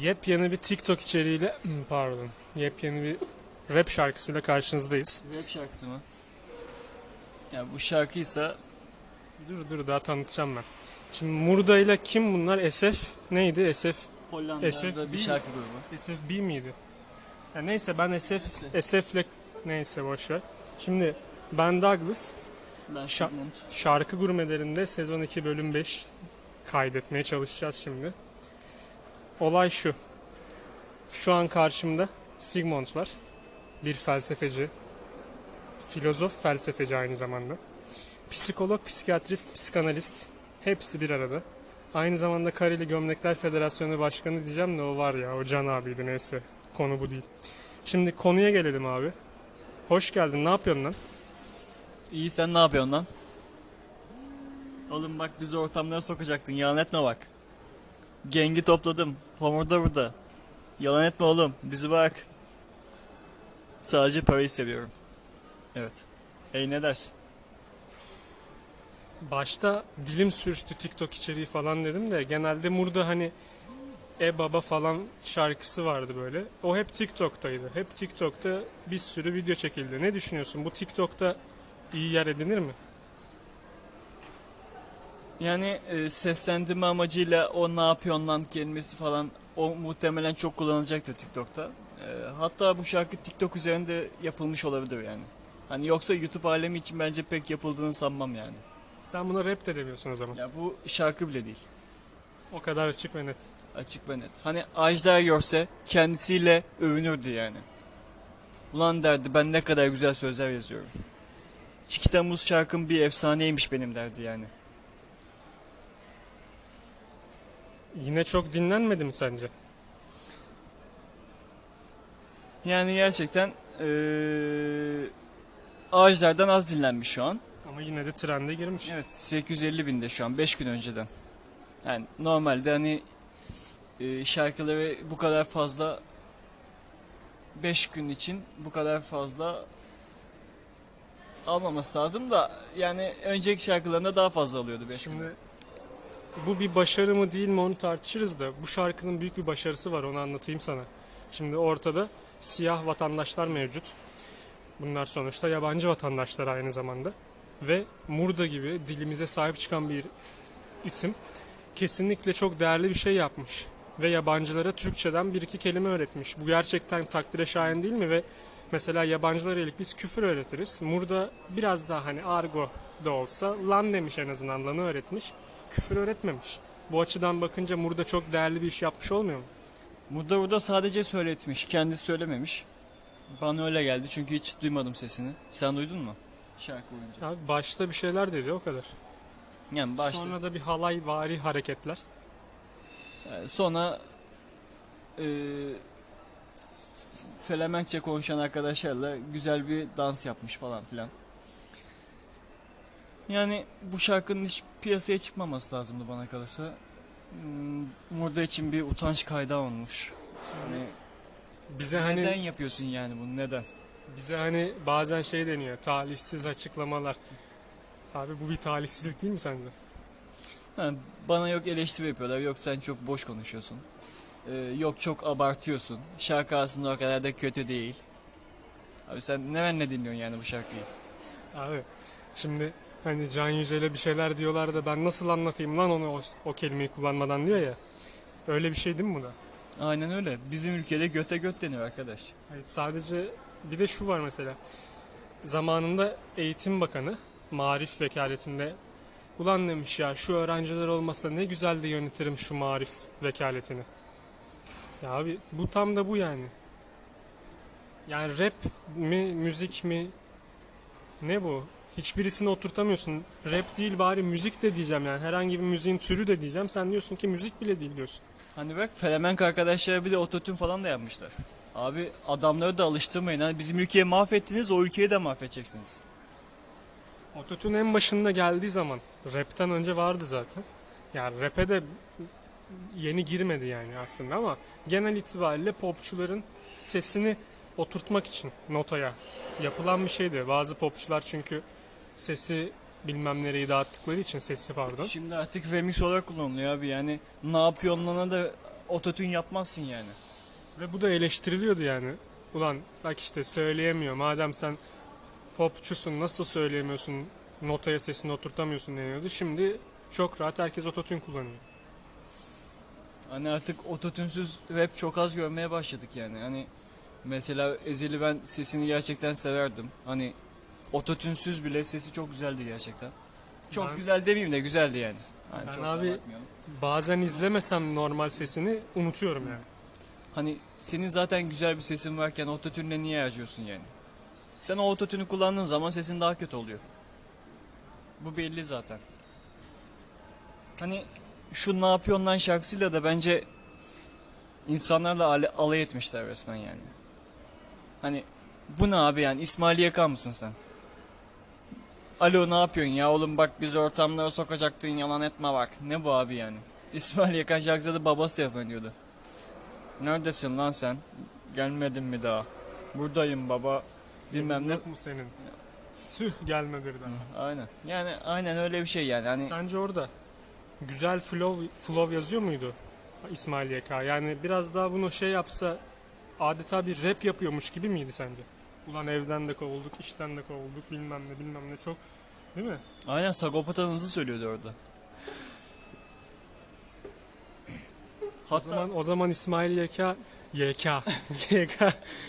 Yepyeni bir TikTok içeriğiyle hmm, pardon. Yepyeni bir rap şarkısıyla karşınızdayız. Rap şarkısı mı? Ya bu şarkıysa Dur dur daha tanıtacağım ben. Şimdi Murda ile kim bunlar? SF neydi? SF Hollanda'da SF bir şarkı grubu. SFB miydi? Ya neyse ben SF SF'le neyse boş ver. Şimdi ben Douglas Ben Şa- Sigmund. şarkı gurmelerinde sezon 2 bölüm 5 kaydetmeye çalışacağız şimdi. Olay şu. Şu an karşımda Sigmund var. Bir felsefeci. Filozof felsefeci aynı zamanda. Psikolog, psikiyatrist, psikanalist. Hepsi bir arada. Aynı zamanda Kareli Gömlekler Federasyonu Başkanı diyeceğim de o var ya o Can abiydi neyse. Konu bu değil. Şimdi konuya gelelim abi. Hoş geldin. Ne yapıyorsun lan? İyi sen ne yapıyorsun lan? Oğlum bak bizi ortamlara sokacaktın yalan etme bak. Gengi topladım. Homur da burada. Yalan etme oğlum bizi bak. Sadece parayı seviyorum. Evet. Ey ne dersin? Başta dilim sürçtü TikTok içeriği falan dedim de genelde Murda hani E Baba falan şarkısı vardı böyle. O hep TikTok'taydı. Hep TikTok'ta bir sürü video çekildi. Ne düşünüyorsun? Bu TikTok'ta iyi yer edinir mi? Yani e, seslendirme amacıyla o ne yapıyorsun lan kelimesi falan o muhtemelen çok kullanılacaktır TikTok'ta. E, hatta bu şarkı TikTok üzerinde yapılmış olabilir yani. Hani yoksa YouTube alemi için bence pek yapıldığını sanmam yani. Sen buna rap de demiyorsun o zaman. Ya bu şarkı bile değil. O kadar açık ve net. Açık ve net. Hani Ajda görse kendisiyle övünürdü yani. Ulan derdi ben ne kadar güzel sözler yazıyorum. Çikita Muz şarkım bir efsaneymiş benim derdi yani. Yine çok dinlenmedi mi sence? Yani gerçekten eee Ajdar'dan az dinlenmiş şu an. Ama yine de trende girmiş. Evet 850 binde şu an 5 gün önceden. Yani normalde hani e, şarkıları bu kadar fazla 5 gün için bu kadar fazla almaması lazım da yani önceki şarkılarında daha fazla alıyordu 5 gün. Bu bir başarı mı değil mi onu tartışırız da bu şarkının büyük bir başarısı var onu anlatayım sana. Şimdi ortada siyah vatandaşlar mevcut. Bunlar sonuçta yabancı vatandaşlar aynı zamanda. Ve Murda gibi dilimize sahip çıkan bir isim kesinlikle çok değerli bir şey yapmış. Ve yabancılara Türkçeden bir iki kelime öğretmiş. Bu gerçekten takdire şayan değil mi? Ve mesela yabancılara yönelik biz küfür öğretiriz. Murda biraz daha hani argo da olsa lan demiş en azından lanı öğretmiş. Küfür öğretmemiş. Bu açıdan bakınca Murda çok değerli bir iş yapmış olmuyor mu? Burada burada sadece söyletmiş, kendisi söylememiş. Bana öyle geldi çünkü hiç duymadım sesini. Sen duydun mu? Şarkı boyunca. Abi başta bir şeyler dedi o kadar. Yani başta. Sonra da bir halay vari hareketler. Yani sonra e, Felemenkçe konuşan arkadaşlarla güzel bir dans yapmış falan filan. Yani bu şarkının hiç piyasaya çıkmaması lazımdı bana kalırsa. Hmm, Burada için bir utanç kaydı olmuş. Hani Bize hani neden yapıyorsun yani bunu neden? bize hani bazen şey deniyor. Talihsiz açıklamalar. Abi bu bir talihsizlik değil mi sence? Ha, bana yok eleştiri yapıyorlar yok sen çok boş konuşuyorsun. Ee, yok çok abartıyorsun. Şarkı aslında o kadar da kötü değil. Abi sen nerenle dinliyorsun yani bu şarkıyı? Abi şimdi hani Can Yücel'e bir şeyler diyorlar da ben nasıl anlatayım lan onu o, o kelimeyi kullanmadan diyor ya. Öyle bir şey değil mi bu da? Aynen öyle. Bizim ülkede göte göt deniyor arkadaş. Hayır, sadece bir de şu var mesela. Zamanında Eğitim Bakanı Marif vekaletinde ulan demiş ya şu öğrenciler olmasa ne güzel de yönetirim şu marif vekaletini. Ya abi bu tam da bu yani. Yani rap mi, müzik mi? Ne bu? Hiçbirisini oturtamıyorsun. Rap değil bari müzik de diyeceğim yani. Herhangi bir müziğin türü de diyeceğim. Sen diyorsun ki müzik bile değil diyorsun. Hani bak Felemenk arkadaşlar bir de ototün falan da yapmışlar. Abi adamları da alıştırmayın. Hani bizim ülkeyi mahvettiniz o ülkeyi de mahvedeceksiniz. Ototune en başında geldiği zaman rapten önce vardı zaten. Yani rap'e de yeni girmedi yani aslında ama genel itibariyle popçuların sesini oturtmak için notaya yapılan bir şeydi. Bazı popçular çünkü sesi bilmem nereyi dağıttıkları için sesi pardon. Şimdi artık remix olarak kullanılıyor abi yani ne yapıyorsun lana da ototün yapmazsın yani. Ve bu da eleştiriliyordu yani. Ulan bak işte söyleyemiyor. Madem sen popçusun nasıl söyleyemiyorsun? Notaya sesini oturtamıyorsun deniyordu. Şimdi çok rahat herkes ototune kullanıyor. Hani artık ototünsüz rap çok az görmeye başladık yani. Hani mesela Ezeli ben sesini gerçekten severdim. Hani ototünsüz bile sesi çok güzeldi gerçekten. Çok Ben- güzel demeyeyim de güzeldi yani. Hani Ben çok da abi-. Bazen izlemesem normal sesini unutuyorum yani. Hani senin zaten güzel bir sesin varken ototünle niye harcıyorsun yani? Sen o ototünü kullandığın zaman sesin daha kötü oluyor. Bu belli zaten. Hani şu ne yapıyorsun lan şarkısıyla da bence insanlarla ale- alay etmişler resmen yani. Hani bu ne abi yani İsmail Yaka mısın sen? Alo ne yapıyorsun ya oğlum bak bizi ortamlara sokacaktın yalan etme bak. Ne bu abi yani? İsmail Yakan şarkıda da babası yapıyordu. Neredesin lan sen? Gelmedin mi daha? Buradayım baba. Bilmem ne. Yok mu senin? Tüh gelme bir daha. Aynen. Yani aynen öyle bir şey yani. Hani Sence orada güzel flow, flow yazıyor muydu İsmail YK? Yani biraz daha bunu şey yapsa adeta bir rap yapıyormuş gibi miydi sence? Ulan evden de kovulduk, işten de kovulduk, bilmem ne bilmem ne çok değil mi? aynen Sagopa'nızı söylüyordu orada. O Hatta zaman o zaman İsmail YK YK YK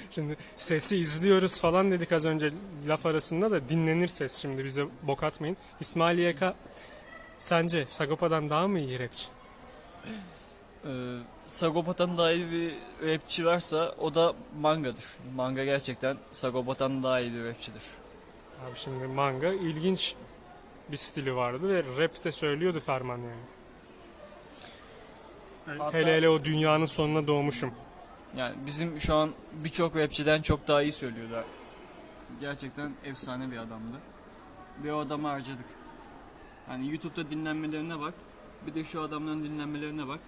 şimdi sesi izliyoruz falan dedik az önce laf arasında da dinlenir ses şimdi bize bok atmayın. İsmail YK sence Sagopa'dan daha mı iyi rapçi? e, Sagopa'dan daha iyi bir rapçi varsa o da Manga'dır. Manga gerçekten Sagopa'dan daha iyi bir rapçidir. Abi şimdi manga ilginç bir stili vardı ve rap de söylüyordu Ferman yani. Hatta- Hele hele o dünyanın sonuna doğmuşum. Yani bizim şu an birçok rapçiden çok daha iyi söylüyorlar. Gerçekten efsane bir adamdı. Ve o adamı harcadık. Hani YouTube'da dinlenmelerine bak. Bir de şu adamların dinlenmelerine bak.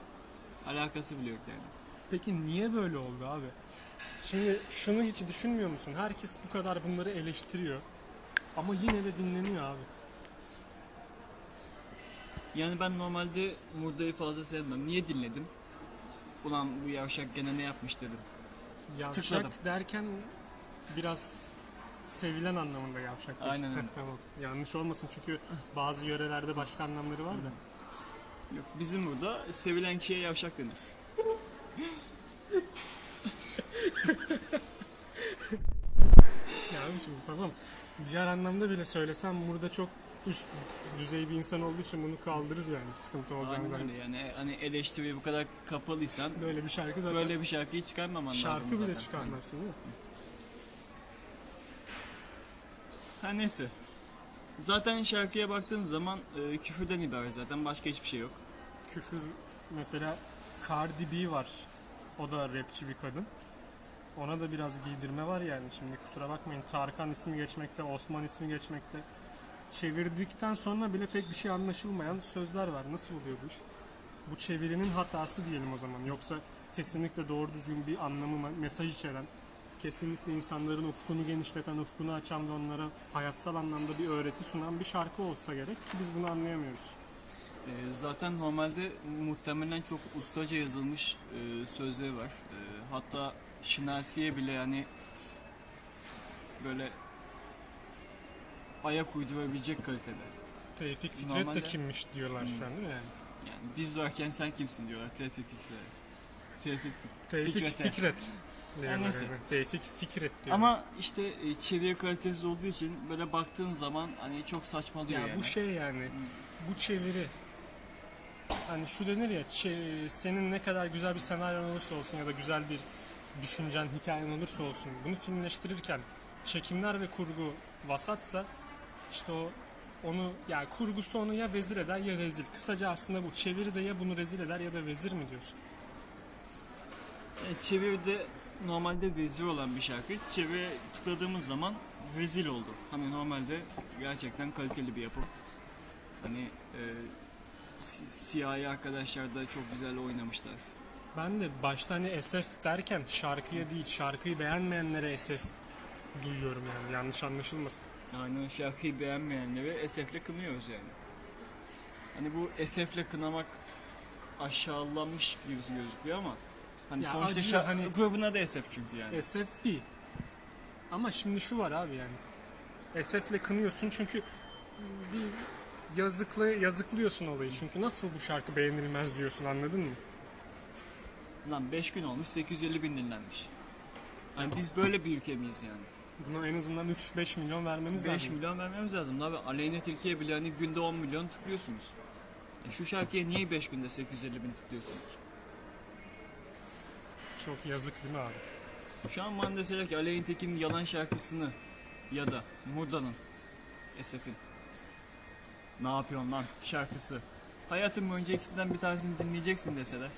Alakası bile yok yani. Peki niye böyle oldu abi? Şimdi şunu hiç düşünmüyor musun? Herkes bu kadar bunları eleştiriyor. Ama yine de dinleniyor abi. Yani ben normalde Murda'yı fazla sevmem. Niye dinledim? Ulan bu yavşak gene ne yapmış dedim. Yavşak Tıkladım. derken biraz sevilen anlamında yavşak. Aynen öyle. tamam. Yanlış olmasın çünkü bazı yörelerde başka anlamları var da. Yok bizim burada sevilen kişiye yavşak denir. Ya abi şimdi tamam. Diğer anlamda bile söylesem burada çok üst düzey bir insan olduğu için bunu kaldırır yani sıkıntı olacağını Aynen öyle yani hani eleştiriye bu kadar kapalıysan Böyle bir şarkı zaten böyle bir şarkıyı çıkarmaman lazım şarkı bile çıkarmazsın değil mi? Ha neyse. Zaten şarkıya baktığın zaman e, küfürden ibaret zaten başka hiçbir şey yok. Küfür mesela Cardi B var. O da rapçi bir kadın. Ona da biraz giydirme var yani şimdi kusura bakmayın Tarkan ismi geçmekte, Osman ismi geçmekte. Çevirdikten sonra bile pek bir şey anlaşılmayan sözler var. Nasıl oluyor bu iş? Bu çevirinin hatası diyelim o zaman. Yoksa kesinlikle doğru düzgün bir anlamı, mesaj içeren, kesinlikle insanların ufkunu genişleten, ufkunu açan ve onlara hayatsal anlamda bir öğreti sunan bir şarkı olsa gerek ki biz bunu anlayamıyoruz. E, zaten normalde muhtemelen çok ustaca yazılmış e, sözleri var. E, hatta Şinasi'ye bile yani böyle ayak uydurabilecek kalitede. Tevfik Fikret de Normalde- kimmiş diyorlar şu an değil mi yani? Yani biz varken sen kimsin diyorlar Tevfik Fikret'e. Tevfik Tevfik Fikret'e. Fikret. neyse. yani. Tevfik Fikret diyor. Ama işte e, çeviri kalitesiz olduğu için böyle baktığın zaman hani çok saçmalıyor ya yani. bu şey yani bu çeviri hani şu denir ya senin ne kadar güzel bir senaryon olursa olsun ya da güzel bir düşüncen, hikayen olursa olsun bunu filmleştirirken çekimler ve kurgu vasatsa işte o onu yani kurgusu onu ya vezir eder ya rezil. Kısaca aslında bu çeviri de ya bunu rezil eder ya da vezir mi diyorsun? Yani çeviride normalde vezir olan bir şarkı çeviri tıkladığımız zaman rezil oldu. Hani normalde gerçekten kaliteli bir yapım. Hani e, si- siyahi arkadaşlar da çok güzel oynamışlar. Ben de başta hani SF derken şarkıya değil şarkıyı beğenmeyenlere SF duyuyorum yani yanlış anlaşılmasın. Yani şarkıyı beğenmeyenleri esefle kınıyoruz yani. Hani bu esefle kınamak aşağılanmış gibi gözüküyor ama hani Ya sonuçta acıyor, şa- hani- grubuna da SF çünkü yani. SF değil. Ama şimdi şu var abi yani. SF'le kınıyorsun çünkü bir yazıklı yazıklıyorsun olayı. Çünkü nasıl bu şarkı beğenilmez diyorsun anladın mı? Lan 5 gün olmuş 850 bin dinlenmiş. Hani biz böyle bir ülke miyiz yani? Buna en azından 3-5 milyon vermeniz 5 lazım. milyon vermemiz lazım. Abi Aleyna Tilki'ye bile hani günde 10 milyon tıklıyorsunuz. E şu şarkıya niye 5 günde 850 bin tıklıyorsunuz? Çok yazık değil mi abi? Şu an bana deseler ki Aleyna Tilki'nin yalan şarkısını ya da Murda'nın SF'in Ne yapıyorsun lan şarkısı. Hayatın boyunca ikisinden bir tanesini dinleyeceksin deseler.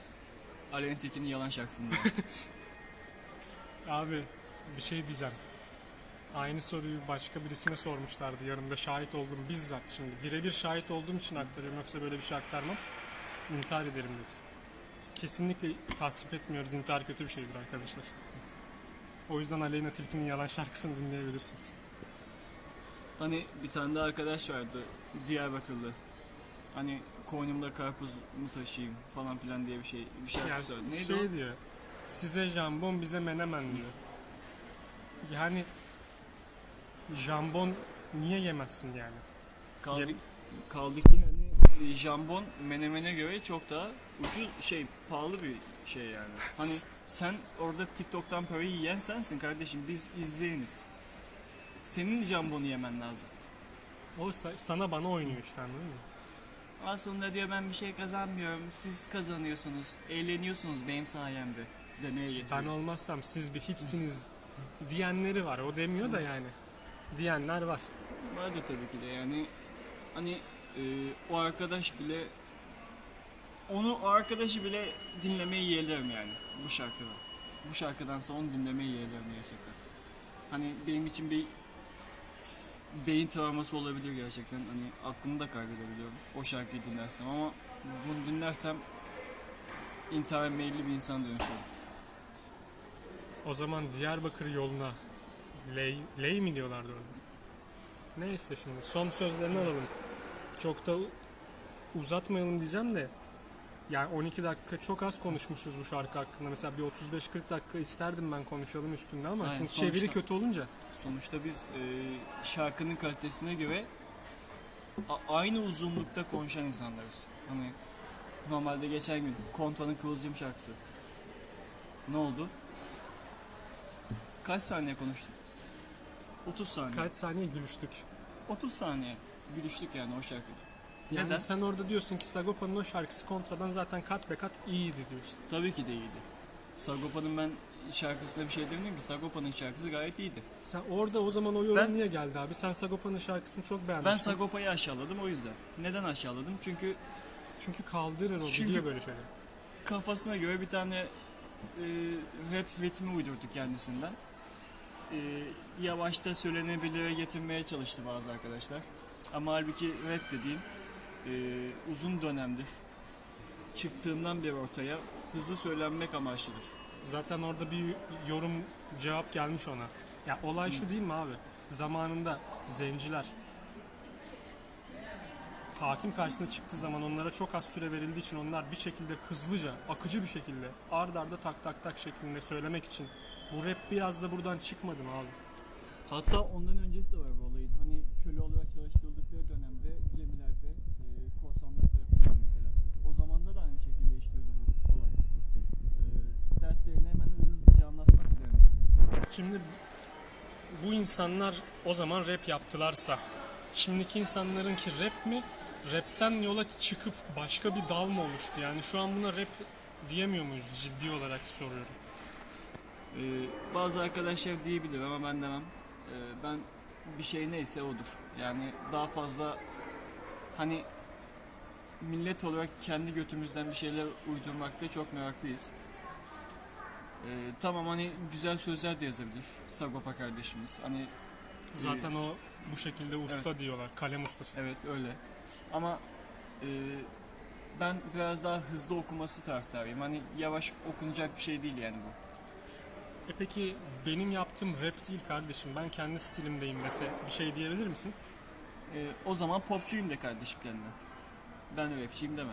Aleyna Tilki'nin yalan şarkısını. Abi bir şey diyeceğim. Aynı soruyu başka birisine sormuşlardı. Yanımda şahit oldum bizzat şimdi. Birebir şahit olduğum için aktarıyorum. Yoksa böyle bir şey aktarmam. İntihar ederim dedi. Kesinlikle tasvip etmiyoruz. İntihar kötü bir şeydir arkadaşlar. O yüzden Aleyna Tilki'nin yalan şarkısını dinleyebilirsiniz. Hani bir tane de arkadaş vardı Diyarbakırlı. Hani koynumda karpuz mu taşıyayım falan filan diye bir şey bir şarkı Yani söyledi. Neydi şey o? diyor. Size jambon bize menemen diyor. Yani jambon niye yemezsin yani? Kaldık, kaldık ki hani e, jambon menemene göre çok daha ucuz şey pahalı bir şey yani. Hani sen orada TikTok'tan parayı yiyen sensin kardeşim biz izleyeniz. Senin jambonu yemen lazım. O sa- sana bana oynuyor işte anladın mı? Aslında diyor ben bir şey kazanmıyorum. Siz kazanıyorsunuz. Eğleniyorsunuz benim sayemde. Demeye Ben getiriyor. olmazsam siz bir hiçsiniz diyenleri var. O demiyor da yani. Diyenler var. Vardır tabii ki de yani hani e, o arkadaş bile onu o arkadaşı bile dinlemeyi yeğlerim yani bu şarkıda. Bu şarkıdansa onu dinlemeyi yeğlerim gerçekten. Hani benim için bir beyin travması olabilir gerçekten. Hani aklımı da kaybedebiliyorum o şarkıyı dinlersem ama bunu dinlersem intihar meyilli bir insan dönüşüyorum. O zaman Diyarbakır yoluna Ley, Ley mi diyorlardı orada? Neyse şimdi son sözlerini alalım. Çok da uzatmayalım diyeceğim de yani 12 dakika çok az konuşmuşuz bu şarkı hakkında. Mesela bir 35-40 dakika isterdim ben konuşalım üstünde ama Aynen, çeviri sonuçta- kötü olunca Sonuçta biz e, şarkının kalitesine göre a- aynı uzunlukta konuşan insanlarız. Hani normalde geçen gün Konta'nın Kıvılcım şarkısı. Ne oldu? Kaç saniye konuştuk? 30 saniye. kaç saniye gülüştük. 30 saniye gülüştük yani o şarkıda. Yani Neden? sen orada diyorsun ki Sagopa'nın o şarkısı kontradan zaten kat be kat iyiydi diyorsun. Tabii ki de iyiydi. Sagopa'nın ben şarkısında bir şey demiyorum ki Sagopa'nın şarkısı gayet iyiydi. Sen orada o zaman o yorum Ben- niye geldi abi? Sen Sagopa'nın şarkısını çok Ben beğenmiştin. Sagopa'yı aşağıladım o yüzden. Neden aşağıladım? Çünkü Çünkü kaldırır o Çünkü- böyle şeyleri. kafasına göre bir tane e, rap ritmi uydurdu kendisinden. E, yavaşta söylenebilire getirmeye çalıştı bazı arkadaşlar. Ama halbuki rap dediğin e, uzun dönemdir çıktığından beri ortaya hızlı söylenmek amaçlıdır. Zaten orada bir yorum cevap gelmiş ona. Ya olay şu değil mi abi? Zamanında zenciler hakim karşısına çıktığı zaman onlara çok az süre verildiği için onlar bir şekilde hızlıca, akıcı bir şekilde ard arda tak tak tak şeklinde söylemek için bu rap biraz da buradan çıkmadı mı abi? Hatta ondan öncesi de var bu olayın. Hani köle olarak çalıştırıldıkları dönemde gemilerde e, korsanlar tarafından mesela. O zamanda da aynı şekilde işliyordu bu olay. E, dertlerini hemen hızlıca anlatmak üzerineydi. Şimdi bu insanlar o zaman rap yaptılarsa şimdiki insanlarınki rap mi? Rapten yola çıkıp başka bir dal mı oluştu? Yani şu an buna rap diyemiyor muyuz ciddi olarak soruyorum. Ee, bazı arkadaşlar diyebilir ama ben demem. Ee, ben bir şey neyse odur. Yani daha fazla hani millet olarak kendi götümüzden bir şeyler uydurmakta çok meraklıyız. Ee, tamam hani güzel sözler de yazabilir Sagopa kardeşimiz. Hani Zaten o bu şekilde usta diyorlar. Kalem ustası. evet öyle. Ama e, ben biraz daha hızlı okuması taraftarıyım. Hani yavaş okunacak bir şey değil yani bu. E peki benim yaptığım rap değil kardeşim. Ben kendi stilimdeyim dese bir şey diyebilir misin? Ee, o zaman popçuyum de kardeşim kendine. Ben rapçiyim deme.